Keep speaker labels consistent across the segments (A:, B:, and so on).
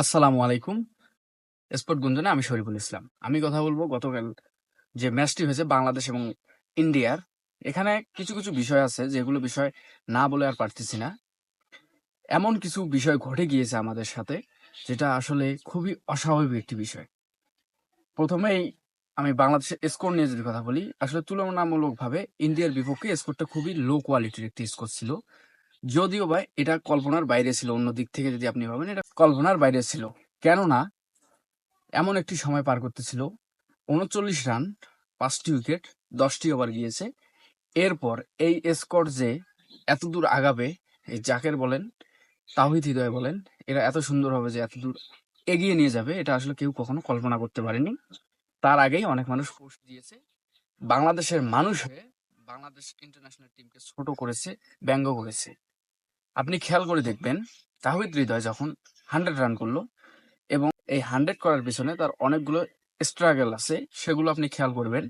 A: আসসালামু আলাইকুম। স্পোর্ট গুঞ্জনে আমি শরীফুল ইসলাম। আমি কথা বলব গতকাল যে ম্যাচটি হয়েছে বাংলাদেশ এবং ইন্ডিয়ার। এখানে কিছু কিছু বিষয় আছে যেগুলো বিষয় না বলে আর পারতেছি না। এমন কিছু বিষয় ঘটে গিয়েছে আমাদের সাথে, যেটা আসলে খুবই অস্বাভাবিক একটি বিষয়। প্রথমেই আমি বাংলাদেশের স্কোর নিয়ে যদি কথা বলি, আসলে তুলনামূলকভাবে ইন্ডিয়ার বিপক্ষে স্কোরটা খুবই লো কোয়ালিটির একটি স্কোর ছিল। যদিও বা এটা কল্পনার বাইরে ছিল, অন্য দিক থেকে যদি আপনি ভাবেন, এটা কল্পনার বাইরে ছিল। কেননা, এমন একটি সময় পার করতেছিল, উনচল্লিশ রান, পাঁচটি উইকেট, দশটি ওভার গিয়েছে। এরপর এই স্কোর যে এত দূর আগাবে, এই জাকের বলেন তাহিদ হৃদয় বলেন, এরা এত সুন্দর হবে যে এত দূর এগিয়ে নিয়ে যাবে, এটা আসলে কেউ কখনো কল্পনা করতে পারেনি। তার আগেই অনেক মানুষ পোস্ট দিয়েছে। বাংলাদেশের মানুষ হয়ে বাংলাদেশ ইন্টারন্যাশনাল টিমকে ছোট করেছে, ব্যঙ্গ করেছে। আপনি খেয়াল করে দেখবেন, তাহিদ হৃদয় যখন হান্ড্রেড রান করল এবং এই হান্ড্রেড করার পিছনে তার অনেকগুলো স্ট্রাগল আছে, সেগুলো আপনি খেয়াল করবেন।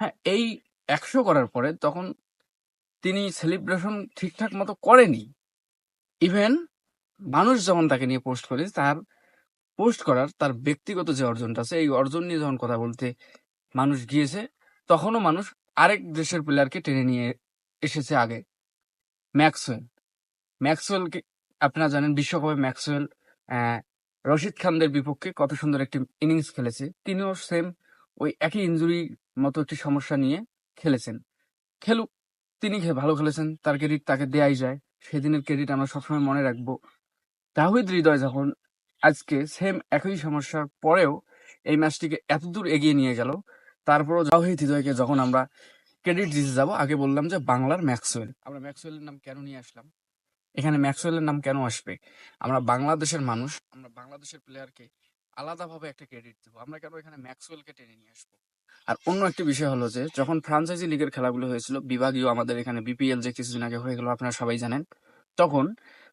A: হ্যাঁ এই একশো করার পরে তখন তিনি সেলিব্রেশন ঠিকঠাক মতো করেনি। ইভেন মানুষ যখন তাকে নিয়ে পোস্ট করে, তার পোস্ট করার তার ব্যক্তিগত যে অর্জনটা আছে, এই অর্জন নিয়ে যখন কথা বলতে মানুষ গিয়েছে, তখনও মানুষ আরেক দেশের প্লেয়ারকে টেনে নিয়ে এসেছে আগে ম্যাক্সওয়েল ম্যাক্সওয়েলকে, আপনারা জানেন বিশ্বকাপে ম্যাক্সওয়েল রশিদ খানদের বিপক্ষে কত সুন্দর একটি ইনিংস খেলেছে। তিনিও সেম ওই একই ইনজুরি মতো একটি সমস্যা নিয়ে খেলেছেন। খেলুক, তিনি ভালো খেলেছেন, তার ক্রেডিট তাকে দেয়াই যায়। সেদিনের ক্রেডিট আমরা সবসময় মনে রাখব। তাহিদ হৃদয় যখন আজকে সেম একই সমস্যার পরেও এই ম্যাচটিকে এতদূর এগিয়ে নিয়ে গেল, তারপরও তাহিদ হৃদয়কে যখন আমরা ক্রেডিট দিতে যাব, আগে বললাম যে বাংলার ম্যাক্সওয়েল। আমরা ম্যাক্সওয়েলের নাম কেন নিয়ে আসলাম? এখানে ম্যাক্সওয়েলের নাম কেন আসবে? আমরা বাংলাদেশের মানুষ, আমরা বাংলাদেশের প্লেয়ারকে আলাদাভাবে একটা ক্রেডিট দেবো। আমরা কেন এখানে ম্যাক্সওয়েলকে টেনে নিয়ে আসব? আর অন্য একটি বিষয় হলো যে, যখন ফ্রাঞ্চাইজি লিগের খেলাগুলো হয়েছিল, বিভাগীয় আমাদের এখানে বিপিএল যে কিছুদিন আগে হয়ে গেল, আপনারা সবাই জানেন, তখন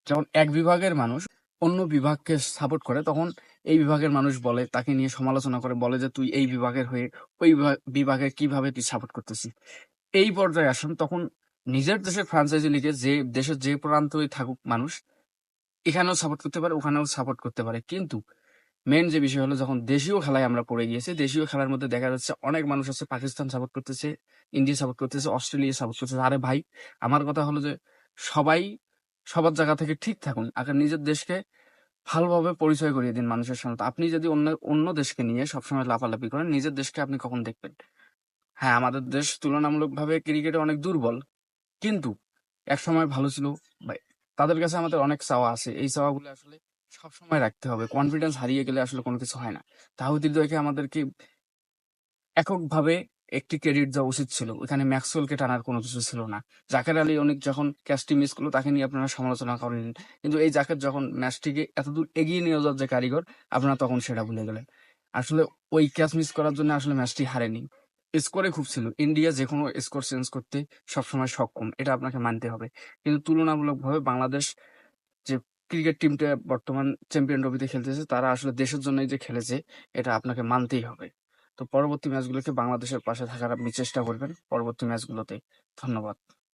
A: যখন এক বিভাগের মানুষ অন্য বিভাগকে সাপোর্ট করে, তখন এই বিভাগের মানুষ বলে, তাকে নিয়ে সমালোচনা করে, বলে যে, তুই এই বিভাগের হয়ে ওই বিভাগে কীভাবে তুই সাপোর্ট করতেছিস? এই পর্যায়ে আসুন, তখন নিজের দেশের ফ্রাঞ্চাইজি লিগে যে দেশের যে প্রান্তই থাকুক মানুষ, এখানেও সাপোর্ট করতে পারে, ওখানেও সাপোর্ট করতে পারে। কিন্তু মেন যে বিষয় হলো, যখন দেশীয় খেলায় আমরা পড়ে গিয়েছি, দেশীয় খেলার মধ্যে দেখা যাচ্ছে অনেক মানুষ আছে, পাকিস্তান সাপোর্ট করতেছে, ইন্ডিয়া সাপোর্ট করতেছে, অস্ট্রেলিয়া সাপোর্ট করতেছে। আরে ভাই, আমার কথা হলো যে সবাই সবার জায়গা থেকে ঠিক থাকুন, আগে নিজের দেশকে ভালোভাবে পরিচয় করিয়ে দিন মানুষের তো আপনি যদি অন্য অন্য দেশকে নিয়ে সবসময় লাফালাফি করেন, নিজের দেশকে আপনি কখন দেখবেন? হ্যাঁ আমাদের দেশ তুলনামূলকভাবে ক্রিকেটে অনেক দুর্বল কিন্তু এক সময় ভালো ছিল। তাদের কাছে আমাদের অনেক চাওয়া আছে। এই চাওয়াগুলো আসলে সবসময় রাখতে হবে। কনফিডেন্স হারিয়ে গেলে আসলে কোনো কিছু হয় না। তাহিদ হৃদয়কে আমাদেরকে এককভাবে একটি ক্রেডিট দেওয়া উচিত ছিল। ওখানে ম্যাক্সওয়েলকে টানার কোনো কিছু ছিল না। জাকের আলী অনেক যখন ক্যাচটি মিস করল, তাকে নিয়ে আপনারা সমালোচনা করেন। কিন্তু এই জাকের যখন ম্যাচটিকে এতদূর এগিয়ে নিয়ে যাওয়ার যে কারিগর, আপনারা তখন সেটা ভুলে গেলেন। আসলে ওই ক্যাচ মিস করার জন্য আসলে ম্যাচটি হারেনি। স্কোরে খুব ছিল ইন্ডিয়া যে কোনো স্কোর চেঞ্জ করতে সবসময় সক্ষম, এটা আপনাকে মানতে হবে। কিন্তু তুলনামূলকভাবে বাংলাদেশ যে ক্রিকেট টিমটা বর্তমান চ্যাম্পিয়ন ট্রফিতে খেলতেছে, তারা আসলে দেশের জন্যই যে খেলেছে, এটা আপনাকে মানতেই হবে। তো পরবর্তী ম্যাচগুলোকে বাংলাদেশের পাশে থাকার আপনি চেষ্টা করবেন। পরবর্তী ম্যাচগুলোতে ধন্যবাদ।